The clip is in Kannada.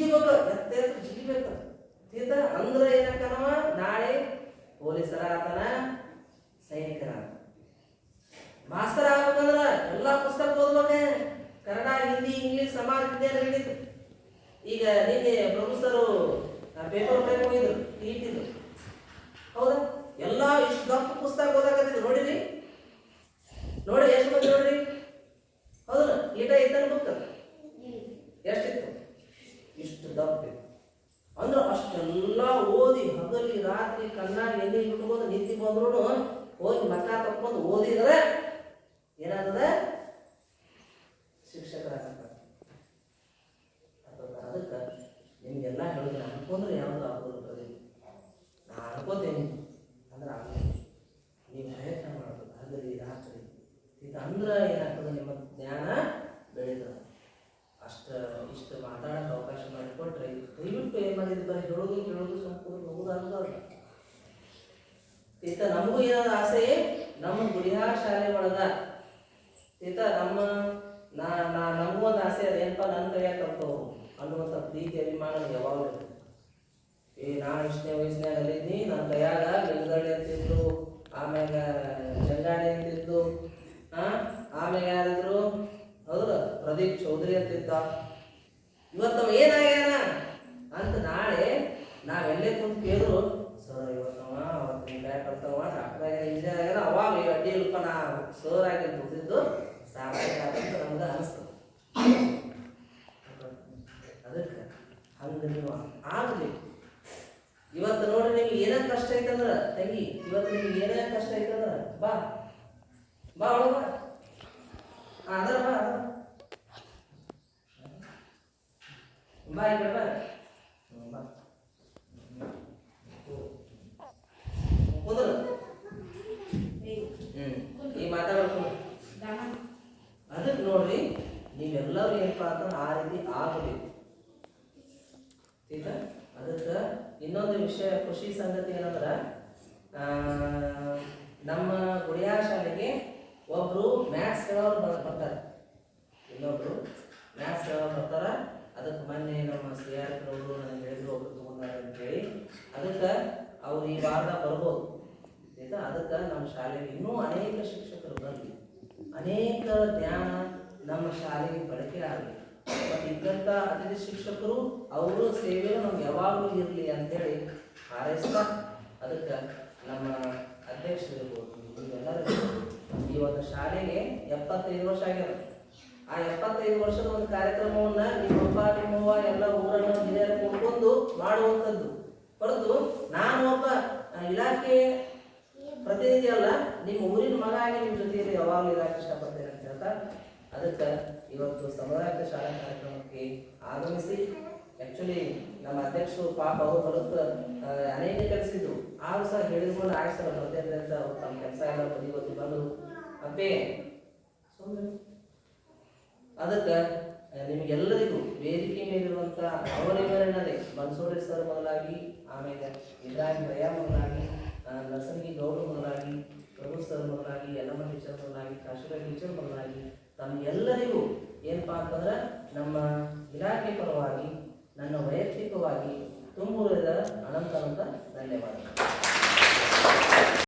ಜಿಗಿಬೇಕು ಎತ್ತ ಜಿಗಿಬೇಕು ತೀತ ಅಂದ್ರೆ ಏನಕ್ಕನವ? ನಾಳೆ ಪೊಲೀಸರ ಆತನ ಸೈನಿಕರ ಮಾಸ್ತರ ಆಗ್ಬೇಕಂದ್ರ ಎಲ್ಲ ಪುಸ್ತಕ ಓದ್ಬೇಕೆ. ಕನ್ನಡ, ಹಿಂದಿ, ಇಂಗ್ಲಿಷ್, ಸಮಾಜ ವಿಜ್ಞಾನ ಹಿಡಿತು ಈಗ ನಿನ್ನೆ ಪ್ರೊಫೆಸರು ಪೇಪರ್ ಪ್ಲೇಟ್ ಹೋಗಿದ್ರು ಇಟ್ಟಿದ್ರು ಹೌದಾ? ಎಲ್ಲ ಇಷ್ಟು ದಪ್ಪ ದಪ್ಪ ಅಂದ್ರೆ ಅಷ್ಟೆಲ್ಲ ಓದಿ ಹಗಲಿ ರಾತ್ರಿ ಕಣ್ಣಾಗಿ ಎಲ್ಲಿ ಇಟ್ಕೊಂಡು ನಿಂತಿ ಬಂದ್ರು ಹೋಗಿ ಮಕ್ಕ ತಕ್ಕೊಂಡು ಓದಿದ್ರೆ ಏನಾಗ್ತದೆ? ಶಿಕ್ಷಕರಾಗತ್ತ ಅದಕ್ಕೆ ನಿಮ್ಗೆಲ್ಲ ಹೇಳಿದ್ರೆ ಅನ್ಕೊಂಡ್ರೆ ಯಾವುದು ಆಗೋದಿಲ್ಲ ಪ್ರದೀಪ್ ನಾ ಅನ್ಕೋತೇನೆ ಅಂದ್ರೆ ಆಗೋದಿಲ್ಲ ನೀವು ಪ್ರಯತ್ನ ಮಾಡಬೇಕು ಹಗಲಿ ರಾತ್ರಿ ಇದು ಅಂದ್ರೆ ಏನಾಗ್ತದೆ ನಿಮ್ಮ ಜ್ಞಾನ ಬೆಳೀತದೆ ಅಷ್ಟು ಇಷ್ಟು ಮಾತಾಡೋಕೆ ಅವಕಾಶ ಮಾಡಿಕೊಟ್ರೆ ದಯವಿಟ್ಟು ಏನು ಮಾಡಿದ್ರು ಬರೀ ಹೇಳೋದು ಕೇಳೋದು ಸಂಪೂರ್ಣ ಹೋಗೋದಾಗೋದಲ್ಲ ಇತ್ತ ನಮಗೂ ಏನಾದ ಆಸೆ ನಮ್ಮ ಗುಡಿಯಾ ಶಾಲೆ ಒಳಗ. ಇತ್ತ ನಮ್ಮ ನಾ ನಾ, ನಮಗೂ ಒಂದು ಆಸೆ ಅದೇನಪ್ಪ ನನ್ನ ಕೈಯಾಗ ಕಲ್ತವು ಅನ್ನುವಂಥ ಪ್ರೀತಿ, ಅಭಿಮಾನ ಯಾವಾಗಲೂ. ಏ ನಾನು ಇಷ್ಟನೇ ವಯಸ್ಸಿನಾಗ ಅಲ್ಲಿದ್ನಿ ನನ್ನ ಕೈಯಾಗ ಬೆಳಗಡೆ ಅಂತಿದ್ರು ಆಮ್ಯಾಗ ಜಂಗಾಡಿ ಅಂತಿದ್ದು ಆ, ಆಮ್ಯಾಗ ಯಾರಿದ್ರು? ಹೌದಾ, ಪ್ರದೀಪ್ ಚೌಧರಿ ಅಂತಿದ್ದ. ಇವತ್ತು ಏನಾಗ್ಯಾನ ಅಂತ ನಾಳೆ ನಾವೆಲ್ಲೇ ಕುಂತು ಕೇಳಿದ್ರು ಸರ್ ಇವತ್ತವ ಅವತ್ತಿನ ಬ್ಯಾಕ್ ಅಂತವ ಡಾಕ್ಟರ್ ಇಂಜಿನಿಯರ್ ಆಗ್ಯಾನ ಅವಾಗ ಅಡ್ಡಿ ಇಲ್ಪ ನಾ ಸರ್ ಆಗಿ ದುಡ್ದಿದ್ದು ಸಾಕಾಗ ಅಂತ ನಮ್ಗೆ ಅನಿಸ್ತು. ಅದಕ್ಕೆ ಹಂಗೆ ನೀವು ಆಗಲಿ. ಇವತ್ತು ನೋಡಿ ನಿಮ್ಗೆ ಏನೇ ಕಷ್ಟ ಐತಂದ್ರೆ, ತಂಗಿ, ಇವತ್ತು ನಿಮ್ಗೆ ಏನೇ ಕಷ್ಟ ಐತಂದ್ರೆ, ಬಾ ಬಾ ಒಳಗ ಅದರ ಬಾ ಅದರ ಬಾ ಕಡೆ ಬಾ ಹ್ಮ್, ಬಾ ಕುಂದ್ರ ಈ ಮಾತಾಡ್ಕೊಂಡು ಅದಕ್ಕೆ ನೋಡ್ರಿ ನೀವೆಲ್ಲರೂ ಏನಪ್ಪಾ ಅಂತಂದ್ರೆ ಆ ರೀತಿ ಆಗಬೇಕು ಆಯ್ತಾ ಅದಕ್ಕೆ ಇನ್ನೊಂದು ವಿಷಯ ಖುಷಿ ಸಂಗತಿ ಏನಂದ್ರೆ ನಮ್ಮ ಗುಡಿಯಾ ಶಾಲೆಗೆ ಒಬ್ಬರು ಮ್ಯಾಥ್ಸ್ ಹೇಳೋರು ಬರ್- ಬರ್ತಾರೆ ಇನ್ನೊಬ್ರು ಮ್ಯಾಥ್ಸ್ ಹೇಳೋರು ಬರ್ತಾರ ಅದಕ್ಕೆ ಮೊನ್ನೆ ನಮ್ಮ ಸಿ ಆರ್ ಅವರು ನನಗೆ ಹೇಳಿದ್ರು ಅವರು ತಗೊಂಡಾರ ಅಂತೇಳಿ ಅದಕ್ಕೆ ಅವ್ರು ಈ ವಾರ ಬರ್ಬೋದು. ಆಯ್ತಾ? ಅದಕ್ಕೆ ನಮ್ಮ ಶಾಲೆಗೆ ಇನ್ನೂ ಅನೇಕ ಶಿಕ್ಷಕರು ಬರಲಿ ಅನೇಕ ಜ್ಞಾನ ನಮ್ಮ ಶಾಲೆಗೆ ಬಳಕೆ ಆಗಲಿ. ಮತ್ತು ಇದ್ದಂಥ ಅತಿಥಿ ಶಿಕ್ಷಕರು ಅವರು ಸೇವೆ ನಮ್ಗೆ ಯಾವಾಗಲೂ ಇರಲಿ ಅಂತೇಳಿ ಹಾರೈಸ್ತಾ ಅದಕ್ಕೆ ನಮ್ಮ ಅಧ್ಯಕ್ಷರಿರ್ಬೋದು ಇವೆಲ್ಲರೂ ಈ ಒಂದು ಶಾಲೆಗೆ ಎಪ್ಪತ್ತೈದು ವರ್ಷ ಆಗ್ಯದ. ಆ ಎಪ್ಪತ್ತೈದು ವರ್ಷದ ಒಂದು ಕಾರ್ಯಕ್ರಮವನ್ನ ನಿಮ್ಮಪ್ಪ ನಿಮ್ಮವ್ವ ಎಲ್ಲ ಊರನ್ನು ಹಿರಿಯರು ಕೂಡ್ಕೊಂಡು ಮಾಡುವಂಥದ್ದು. ಹೊರತು ನಾನು ಒಬ್ಬ ಇಲಾಖೆ ಪ್ರತಿನಿಧಿ ಅಲ್ಲ, ನಿಮ್ಮ ಊರಿನ ಮಗ ಆಗಿ ನಿಮ್ಮ ಜೊತೆಯಲ್ಲಿ ಯಾವಾಗಲೂ ಇರಕ್ಕೆ ಇಷ್ಟಪಡ್ತೇನೆ ಅಂತ ಹೇಳ್ತಾ, ಅದಕ್ಕೆ ಇವತ್ತು ಸಮುದಾಯ ಶಾಲಾ ಕಾರ್ಯಕ್ರಮಕ್ಕೆ ಆಗಮಿಸಿ ಆ್ಯಕ್ಚುಲಿ ನಮ್ಮ ಅಧ್ಯಕ್ಷರು ಪಾಪ ಅವರು ಹೊರತು ಅನೇಕ ಕೆಲಸಿದ್ರು. ಆರು ಸಹ ಹೇಳಿದ್ಕೊಂಡು ಸರ್ ಬರ್ತೇನೆ ಅವ್ರು ತಮ್ಮ ಕೆಲಸ ಎಲ್ಲ ಬದಿ ಇವತ್ತು ಬಂದು, ಅಪ್ಪೇ ಸುಮ್ಮನೆ ಅದಕ್ಕೆ ನಿಮಗೆಲ್ಲರಿಗೂ ವೇದಿಕೆ ಮೇಲಿರುವಂಥ ಅವರಿವರನ್ನದೇ ಬನ್ಸೋರೇಶ್ವರ ಸರ್ ಮೊದಲಾಗಿ, ಆಮೇಲೆ ಇಬ್ರಾಹಿಂ ಭಯಾ ಮೊದಲಾಗಿ ನರ್ಸಂಗಿ ಗೌಡ ಮೊದಲಾಗಿ, ಪ್ರಭು ಸರ್ ಮೊದಲಾಗಿ, ಯಲ್ಲಮ್ಮ ಟೀಚರ್ ಮೊದಲಾಗಿ, ಕಾಶಿರ ಟೀಚರ್ ಮೊದಲಾಗಿ ತಮ್ಮೆಲ್ಲರಿಗೂ ಏನಪ್ಪಾ ಅಂತಂದ್ರೆ ನಮ್ಮ ಇಲಾಖೆ ಪರವಾಗಿ, ನನ್ನ ವೈಯಕ್ತಿಕವಾಗಿ ತುಂಬುವುದರ ಅನಂತ ಅನಂತ ಧನ್ಯವಾದಗಳು.